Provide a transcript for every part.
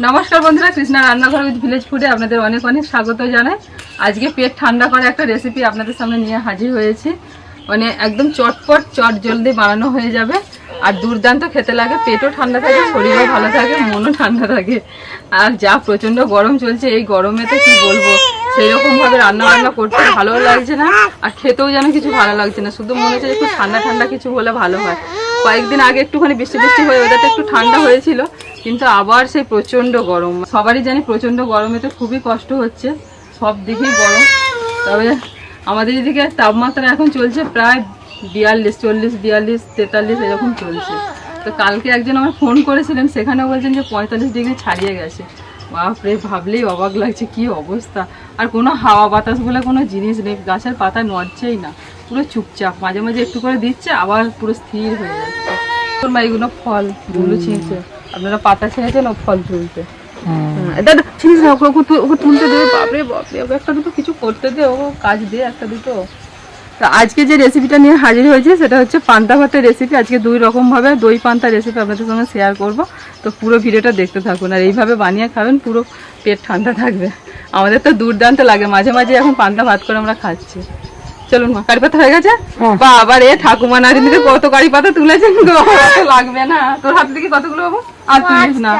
নমস্কার বন্ধুরা, কৃষ্ণা রান্নাঘর উইথ ভিলেজ ফুডে আপনাদের অনেক অনেক স্বাগত জানাই। আজকে পেট ঠান্ডা করা একটা রেসিপি আপনাদের সামনে নিয়ে হাজির হয়েছি। মানে একদম চটপট, চট জলদি বানানো হয়ে যাবে। আর দুর্দান্ত খেতে লাগে, পেটও ঠান্ডা থাকে, শরীরও ভালো থাকে, মনও ঠান্ডা থাকে। আর যা প্রচণ্ড গরম চলছে, এই গরমে তো কি বলব? সেই রকম ভাবে রান্না বান্না করতে ভালো লাগছে না, আর খেতেও যেন কিছু ভালো লাগছে না। শুধু মনে হচ্ছে একটু ঠান্ডা ঠান্ডা কিছু হলে ভালো হয়। কয়েকদিন আগে একটুখানি বৃষ্টি বৃষ্টি হয়ে ওটাতে একটু ঠান্ডা হয়েছিল। কিন্তু আবার সেই প্রচণ্ড গরম। সবারই জানি প্রচণ্ড গরমে তো খুবই কষ্ট হচ্ছে, সব দিকেই গরম। তবে আমাদের এদিকে তাপমাত্রা এখন চলছে প্রায় বিয়াল্লিশ, চল্লিশ, বিয়াল্লিশ, তেতাল্লিশ এরকম চলছে। তো কালকে একজন আমার ফোন করেছিলেন সেখানে বলছেন যে পঁয়তাল্লিশ ডিগ্রি ছাড়িয়ে গেছে। বাপরে, ভাবলেই অবাক লাগছে, কি অবস্থা? আর কোনো হাওয়া বাতাস বলে কোনো জিনিস নেই, গাছের পাতা নড়ছেই না। পুরো চুপচাপ, মাঝে মাঝে একটু করে দিচ্ছে, আবার পুরো স্থির হয়ে যাচ্ছে। তোর মা এগুলো ফলগুলো ছিঁড়ছে। আপনারা পাতা ছেড়েছেন ও ফল তুলতে। হ্যাঁ, দাদা ছিনিস না ওকে ওকে তু- ওকে তুলতে দে বাপরে বাপরে ওকে একটা দুটো কিছু করতে দে ও কাজ দে একটা দুটো। তা আজকে যে রেসিপিটা নিয়ে হাজির হয়েছে সেটা হচ্ছে পান্তা ভাতের রেসিপি আজকে দুই রকম ভাবে দই পান্তা রেসিপি আপনাদের সঙ্গে শেয়ার করব। তো পুরো ভিডিওটা দেখতে থাকুন আর এইভাবে বানিয়ে খাবেন পুরো পেট ঠান্ডা থাকবে। আমাদের তো দুর্দান্ত লাগে মাঝে মাঝে এখন পান্তা ভাত করে আমরা খাচ্ছি। চলুন মা কারি পাতা হয়ে গেছে? বাবা রে ঠাকুমা ঠাকুমা নারিনিতে কত কারি পাতা তুলেছেন গো লাগবে না। তোর হাত থেকে কতগুলো বাবু? আর তুলিস না।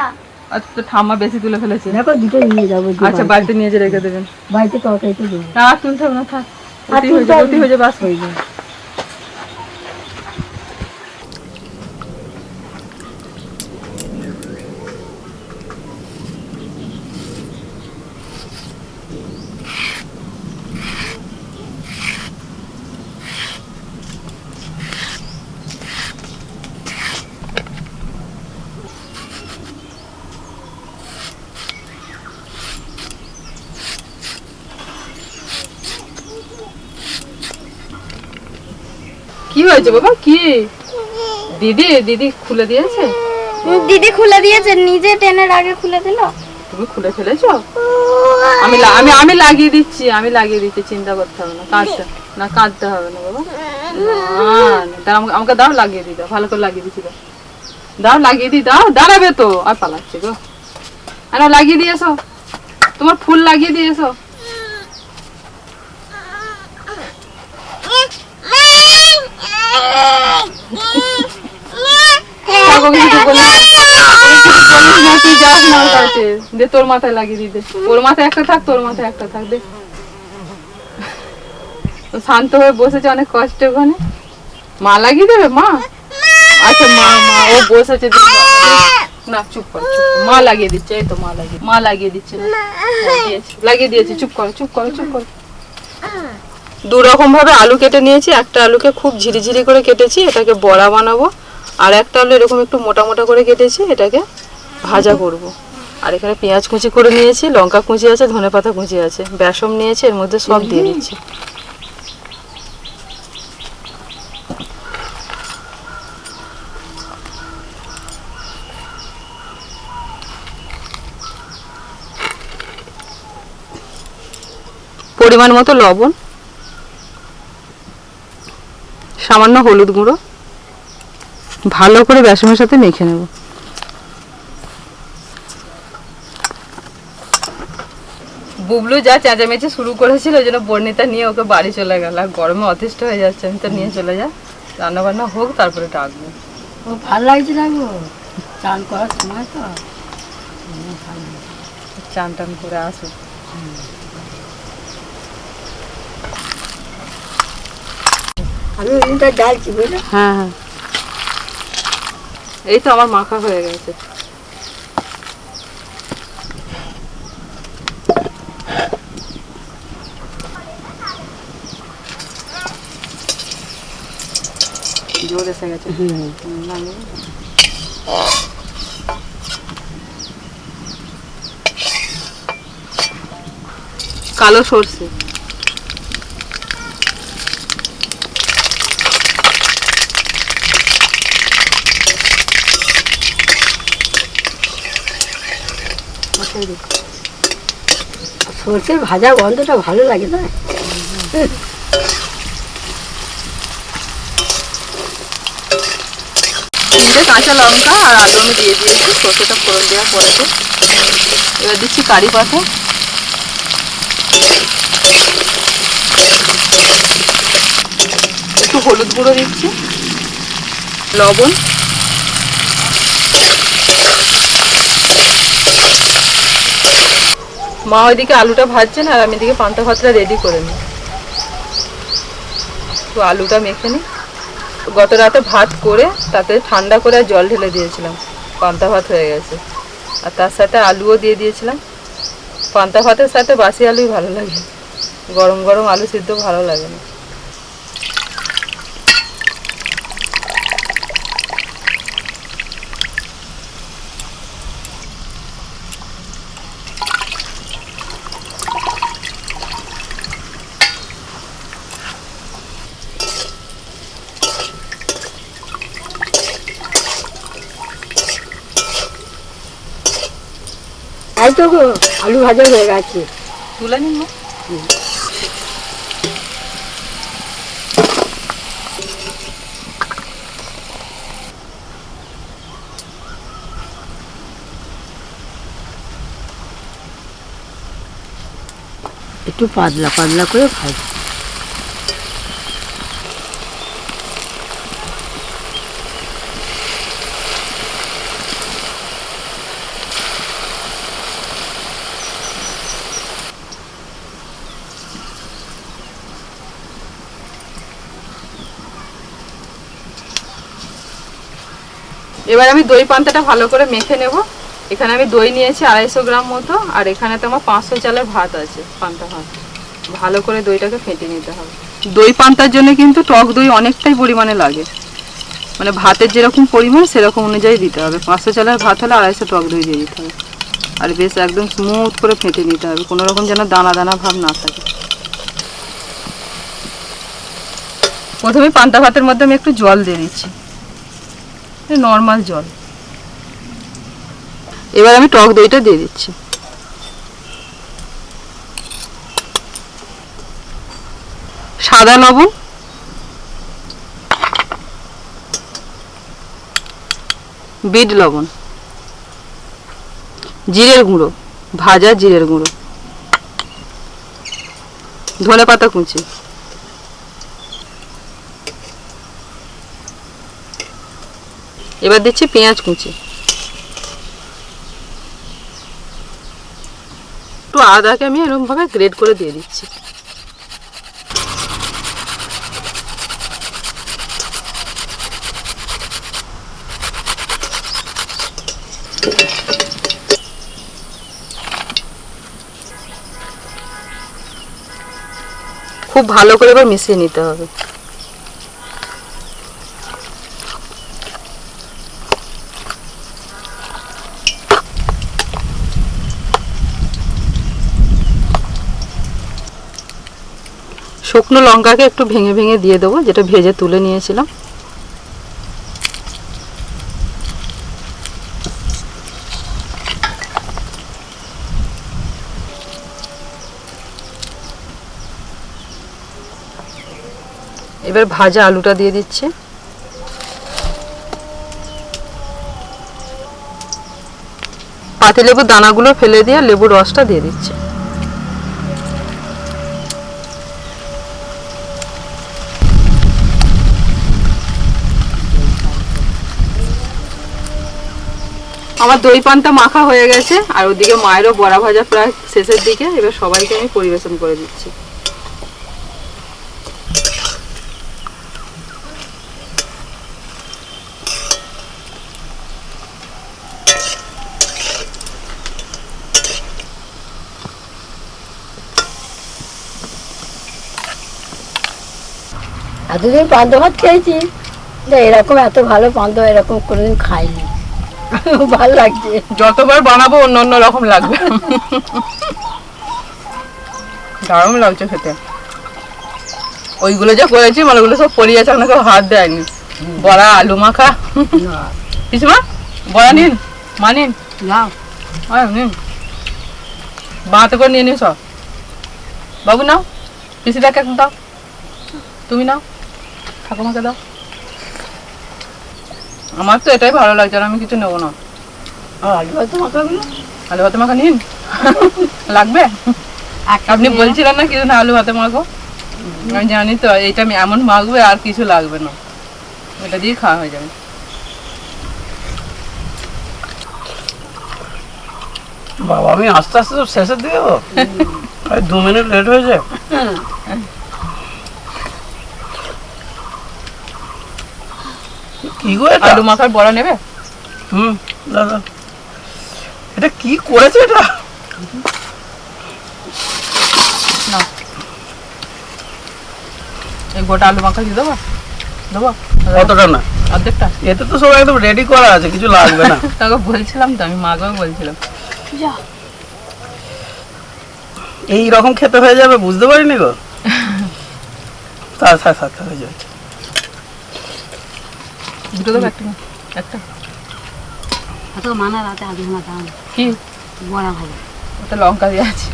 আর তো ঠাম্মা বেশি তুলে ফেলেছে। দেখো দুটো নিয়ে যাব আচ্ছা বাড়িতে। নিয়ে যে রেখে দেবেন। বাড়িতে তরকারিতে দেবো। আর তুলতে হবে না থাক। অতি হয়ে যাবে অতি হয়ে যাবে বাস হয়ে যাবে। কি হয়েছে বাবা? কি? দিদি দিদি খুলে দিয়েছে? দিদি খুলে দিয়েছে নিজে টেনের আগে খুলে দিল। তুমি খুলে ফেলেছো? আমি আমি আমি লাগিয়ে দিচ্ছি আমি লাগিয়ে দিচ্ছি চিন্তা করতে হবে না কাঁদতে না। কাঁদতে হবে না বাবা। দাও, আমাকে- আমাকে দাও লাগিয়ে দিই দাও ভালো করে লাগিয়ে দিচ্ছি দাও। দাও লাগিয়ে দিই দাও দাঁড়াবে তো। আর পালাচ্ছে গো। আর লাগিয়ে দিয়েছ তোমার ফুল লাগিয়ে দিয়েছ থাকো, কিছু বলিস না। কিছু বলিস না, তুই যাস না ওর কাছে। মাথায় লাগিয়ে দিতে ওর মাথায় একটা থাক, তোর মাথায় একটা থাক, দে। শান্ত হয়ে বসেছে অনেক কষ্টে ওখানে। মা লাগিয়ে দেবে, মা? আচ্ছা মা মা, ও বসেছে না, চুপ কর মা লাগিয়ে দিচ্ছে, এই তো মা লাগিয়ে মা লাগিয়ে দিচ্ছে না লাগিয়ে দিয়েছে। চুপ করো চুপ করো চুপ করো। দু রকম ভাবে আলু কেটে নিয়েছি। একটা আলুকে খুব ঝিরিঝিরি করে কেটেছি, এটাকে বড়া বানাবো। আর একটা আলু এরকম একটু মোটা মোটা করে কেটেছি, এটাকে ভাজা করব। আর এখানে পেঁয়াজ কুচি করে নিয়েছি, লঙ্কা কুচি আছে, ধনে পাতা কুচি আছে। বেসম নিয়েছি, এর মধ্যে সব দিয়ে দিচ্ছি। পরিমাণ মতো লবণ। সামান্য হলুদ গুঁড়ো। ভালো করে বেসনের সাথে মেখে নেব। বুবলু যা চেঁচামেচি শুরু করেছিল ওই জন্য বর্ণিতা নিয়ে ওকে বাড়ি চলে গেল। আর গরমে অতিষ্ঠ হয়ে যাচ্ছে আমি তো নিয়ে চলে যা রান্না বান্না হোক তারপরে ডাকবো। ও ভালো লাগছে না গো? চান করার সময় তো? চান টান করে আসো আমি ওই দিনটা ডালছি বুঝলে হ্যাঁ হ্যাঁ। এই তো আমার মাখা হয়ে গেছে। জোর এসে গেছে। কালো সর্ষে। সর্ষের ভাজা। গন্ধটা ভালো লাগে না? কাঁচা লঙ্কা আর আলু আমি দিয়ে দিয়েছি, সর্ষেটা ফোড়ন দেওয়ার পরেতে এবার দিচ্ছি কারি পাতা। একটু হলুদ গুঁড়ো দিচ্ছি। লবণ। মা ওইদিকে আলুটা ভাজছেন আর আমি এদিকে পান্তা ভাতটা রেডি করে নিই। তো আলুটা মেখে নিই। গত রাতে ভাত করে তাতে ঠান্ডা করে জল ঢেলে দিয়েছিলাম। পান্তা ভাত হয়ে গেছে। আর তার সাথে আলুও দিয়ে দিয়েছিলাম। পান্তা ভাতের সাথে বাসি আলুই ভালো লাগে। গরম গরম আলু সিদ্ধ ভালো লাগে না। এই তো গো আলু ভাজা হয়ে গেছে। তুলে নিন একটু পাতলা পাতলা করে ভাজ এবার আমি দই পান্তাটা ভালো করে মেখে নেব। এখানে আমি দই নিয়েছি আড়াইশো গ্রাম মতো, আর এখানে তো আমার পাঁচশো চালের ভাত আছে, পান্তা ভাত। ভালো করে দইটাকে ফেটে নিতে হবে। দই পান্তার জন্য কিন্তু টক দই অনেকটাই পরিমাণে লাগে। মানে ভাতের যেরকম পরিমাণ, সেরকম অনুযায়ী দিতে হবে। পাঁচশো চালের ভাত হলে আড়াইশো টক দই দিয়ে দিতে হবে। আর বেশ একদম স্মুথ করে ফেটে নিতে হবে। কোনো রকম যেন দানা দানা ভাব না থাকে। প্রথমে পান্তা ভাতের মধ্যে আমি একটু জল দিয়ে দিচ্ছি। নর্মাল জল। এবার আমি টক দইটা দিয়ে দিচ্ছি। সাদা লবণ। বিট লবণ। জিরের গুঁড়ো, ভাজা জিরের গুঁড়ো। ধনে পাতা কুচি। এবার দিচ্ছি পেঁয়াজ কুচি। একটু আদাকে আমি এরকম ভাবে গ্রেড করে দিয়ে দিচ্ছি। খুব ভালো করে এবার মিশিয়ে নিতে হবে। শুকনো লঙ্কাকে একটু ভেঙে ভেঙে দিয়ে দেবো, যেটা ভেজে তুলে নিয়েছিলাম। এবার ভাজা আলুটা দিয়ে দিচ্ছি। পাতিলেবুর দানাগুলো ফেলে দিয়ে লেবুর রসটা দিয়ে দিচ্ছি। আমার দই পান্তা মাখা হয়ে গেছে, আর ওদিকে মায়েরও বড়া ভাজা প্রায় শেষের দিকে, এবার সবাইকে আমি পরিবেশন করে দিচ্ছি। এতদিন পান্ত ভাত খেয়েছি এরকম এত ভালো পান্তা এরকম কোনোদিন খাইনি। ভালো লাগছে। যতবার বানাবো অন্য অন্য রকম লাগবে। দারুণ লাগছে খেতে। ওইগুলো যা করেছি মানে ওগুলো সব পড়ে আছে আপনাকে হাত দেয়নি। বড়া আলু মাখা। পিসমা বড়া নিন মা নিন। নিন। বাঁতে করে নিয়ে নিন সব বাবু নাও পিসিটাকে দাও। তুমি নাও ঠাকুমাকে দাও। আমার তো এটাই ভালো লাগছে আর আমি কিছু নেব না। আর আলু ভাতে মাখা নিন? লাগবে? আপনি বলছিলেন না কিছু না আলু ভাতে মাখো? আমি জানি তো এটা আমি এমন মাখবে আর কিছু লাগবে না। এটা দিয়ে খাওয়া হয়ে যাবে। বাবা আমি আস্তে আস্তে তো শেষের দিকে দু মিনিট লেট হয়েছে কি গো এটা? আলু মাখার বড়া নেবে? হুম দাদা এটা কি করেছে এটা? না। এই গোটা আলু মাখা দিয়ে দেবো? দেবো? না। অর্ধেকটা? এতে তো সব একদম রেডি করা আছে কিছু লাগবে না। তাকে বলছিলাম তো আমি মাকেও বলছিলাম। এই রকম খেতে হয়ে যাবে বুঝতে পারিনি গো। থাক থাক থাক থাক, হয়ে যাবে দুটো দেবো একটা না? মানা রাতে দাম। কি? বড়া ভালো ওটা লঙ্কা দিয়ে আছে।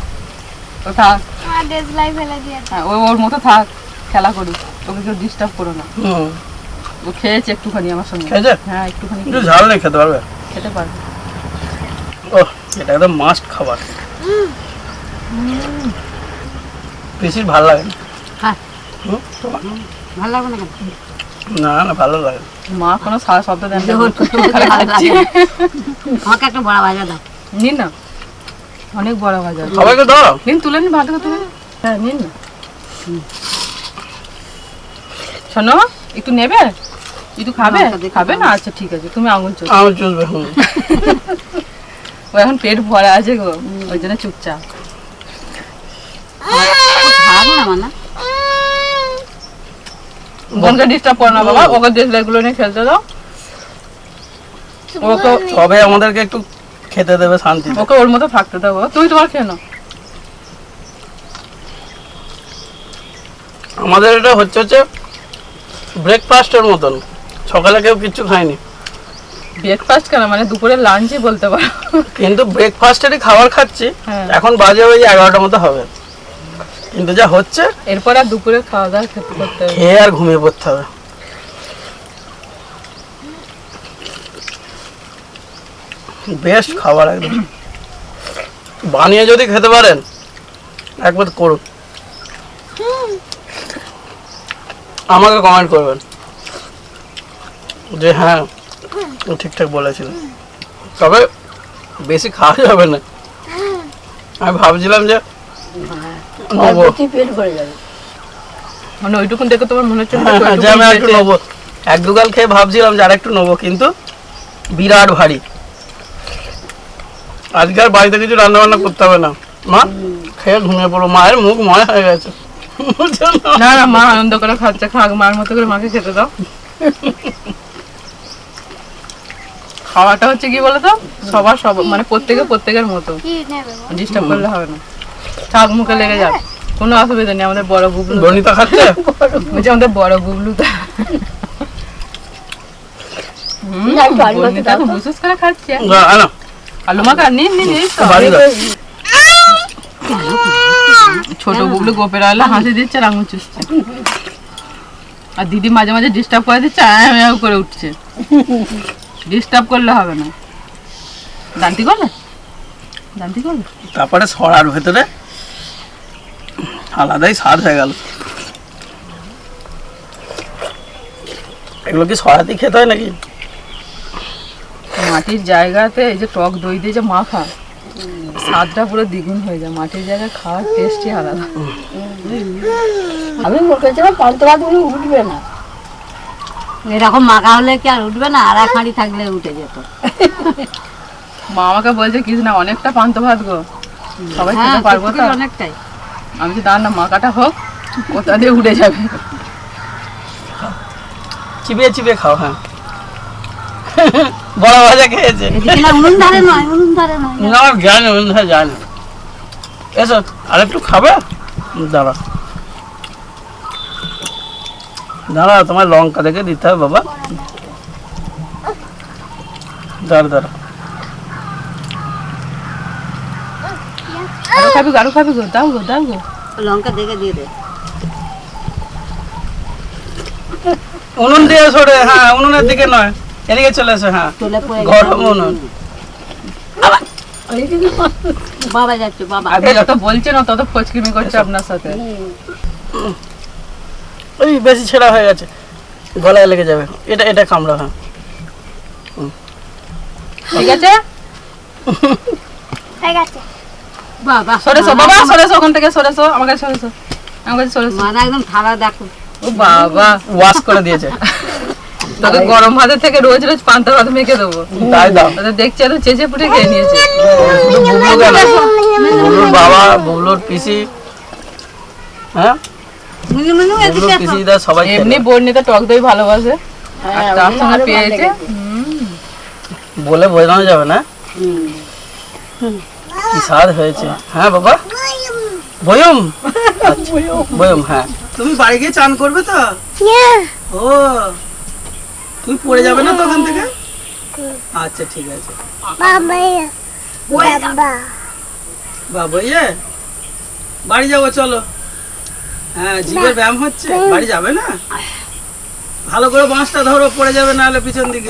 ও থাক। দেশলাই ফেলে দিয়েছে। হ্যাঁ ও ওর মতো থাক খেলা করুক। ওকে কেউ ডিস্টার্ব করো না। ও। খেয়েছে একটুখানি আমার সঙ্গে। খেয়েছে? হ্যাঁ একটুখানি একটু ঝাল নেই খেতে পারবে? খেতে পারবে। ও এটা একদম মাস্ট খাবার। বেশি ভালো লাগে না। হ্যাঁ। হুম, তোমার? ভালো না না না ভালো লাগে মা কোনো সারা শব্দ দেন। আমাকে একটা বড়া ভাজা দাও। নিন না। অনেক বড় বাজার সবাইকে দাও। নিন তুলে নিন ভাত তুলে হ্যাঁ নিন না। শোনো একটু নেবে? একটু খাবে? খাবে না? আচ্ছা ঠিক আছে। তুমি আঙুল চলবে ও এখন পেট ভরা আছে গো। ওই জন্য চুপচাপ। খাব না মানা? বোনকে ডিস্টার্ব করো না বাবা। ওকে নিয়ে খেলতে দাও। ওকে তবে আমাদেরকে একটু খেতে দেবে শান্তি ওকে ওর মতো থাকতে দাও। তুই তোমার খেয়ে নাও। আমাদের এটা হচ্ছে হচ্ছে ব্রেকফাস্টের মতন। সকালে কেউ কিচ্ছু খায়নি। ব্রেকফাস্ট কেন? মানে দুপুরে লাঞ্চই বলতে পারো। কিন্তু ব্রেকফাস্টেরই খাবার খাচ্ছি। হ্যাঁ। এখন বাজে ওই এগারোটার মতো হবে। কিন্তু যা হচ্ছে এরপর আর দুপুরে খাওয়া দাওয়া খেতে করতে হবে খেয়ে আর ঘুমিয়ে পড়তে হবে। বেস্ট খাবার একদম। বানিয়ে যদি খেতে পারেন একবার করুন। আমাকে কমেন্ট করবেন। যে হ্যাঁ ও ঠিকঠাক বলেছিল। তবে বেশি খাওয়া যাবে না। আমি ভাবছিলাম যে পেট ভরে যাবে মানে ওইটুকুন দেখে তোমার মনে হচ্ছে হ্যাঁ, তো যে ওইটুকুন আমি একটু নেব। এক দুগাল খেয়ে ভাবছিলাম যে আর একটু নেব কিন্তু বিরাট ভারী। আজকে আর বাড়িতে কিছু রান্না বান্না করতে হবে না। মা খেয়ে ঘুমিয়ে পড়ো। মায়ের মুখ ময় হয়ে গেছে। না? না মা আনন্দ করে খাচ্ছে। খাক মার মতো করে মাকে খেতে দাও। খাওয়াটা হচ্ছে কি বলতো? সবার সব মানে প্রত্যেকে প্রত্যেকের মতো। কি নেবে বল? ডিস্টার্ব করলে হবে না। থাক মুখে লেগে যাক। কোনো অসুবিধা নেই আমাদের বড় বুবলু বনিতা খাচ্ছে? বলছি আমাদের বড় বুবলু তো। খাচ্ছে। আলু মাখা নিন নিন। ছোট বুবলু গোপের আলো হাসি দিচ্ছে আর আঙুল চুষছে। আর দিদি মাঝে মাঝে ডিস্টার্ব করে দিচ্ছে আয়া ম্যাও করে উঠছে। ডিস্টার্ব করলে হবে না। দান্তি করবে? দান্তি করবে? তারপরে সরার ভেতরে। আলাদাই স্বাদ হয়ে গেল। এগুলো কি সরাতেই খেতে হয় নাকি? মাটির জায়গাতে এই যে টক দই দিয়ে যে মাখা স্বাদটা পুরো দ্বিগুণ হয়ে যায়। মাটির জায়গায় খাওয়ার টেস্টই আলাদা। আমি মনে করছিলাম পান্তা ভাতগুলো উঠবে না। এরকম মাখা হলে কি আর উঠবে না? আর এক হাঁড়ি থাকলে উঠে যেত। মা আমাকে বলছে কিছু না অনেকটা পান্ত ভাত গো সবাই হ্যাঁ খেতে পারব তো? অনেকটাই। আমি যে দাঁড় না মাকাটা হোক কোথা দিয়ে উঠে যাবে? চিবিয়ে চিবিয়ে খাও হ্যাঁ। বড় ভাজা খেয়েছে। না উনুন ধারে নয় উনুন ধারে নয়। না জানি জানি। এসো আর একটু খাবে? দাঁড়া। দাঁড়া তোমার লঙ্কা দেখে দিতে হবে বাবা। দাঁড়া দাঁড়া। আরও খাবি আরও খাবি গো দাও গো দাও গো। লঙ্কা দেখে দিয়ে দে। উনুন দিয়ে সরে হ্যাঁ উনুনের দিকে নয় এদিকে চলে এসো হ্যাঁ। চলে গরম উনুন। বাবা যাচ্ছে বাবা। আপনি যত বলছেন তত ফচকিমি করছে আপনার সাথে। ওই বেশি ছেঁড়া হয়ে গেছে। গলায় লেগে যাবে। এটা এটা কামড়া হ্যাঁ। ঠিক আছে? হয়ে গেছে। বাবা সরেছো বাবা। সরেছো ওখান থেকে সরেছো আমার কাছে সরেছো আমার কাছে সরেছো। মাথা একদম থালা দেখো। ও বাবা ওয়াশ করে দিয়েছে। তোকে গরম ভাতের থেকে রোজ রোজ পান্তা ভাত মেখে দেবো। তাই দাও। দেখছি এত চেঁচে পুটে খেয়ে নিয়েছে। বুবলুর বাবা বুবলুর পিসি। হ্যাঁ? মুনু মুনু সবাই এমনি বর্ণিতে টক দই ভালোবাসে। হ্যাঁ, আর তার সঙ্গে পেয়েছে। বলে বোঝানো যাবে না? কি স্বাদ হয়েছে? হ্যাঁ বাবা? বয়ম বয়ম হ্যাঁ। তুমি বাড়ি গিয়ে চান করবে তো? ও তুমি পড়ে যাবে না তো ওখান থেকে? আচ্ছা ঠিক আছে। বাবা ইয়ে বাড়ি যাব চলো। হ্যাঁ জিভের ব্যায়াম হচ্ছে বাড়ি যাবে না? ভালো করে বাঁশটা ধরো পড়ে যাবে না হলে পিছন দিকে।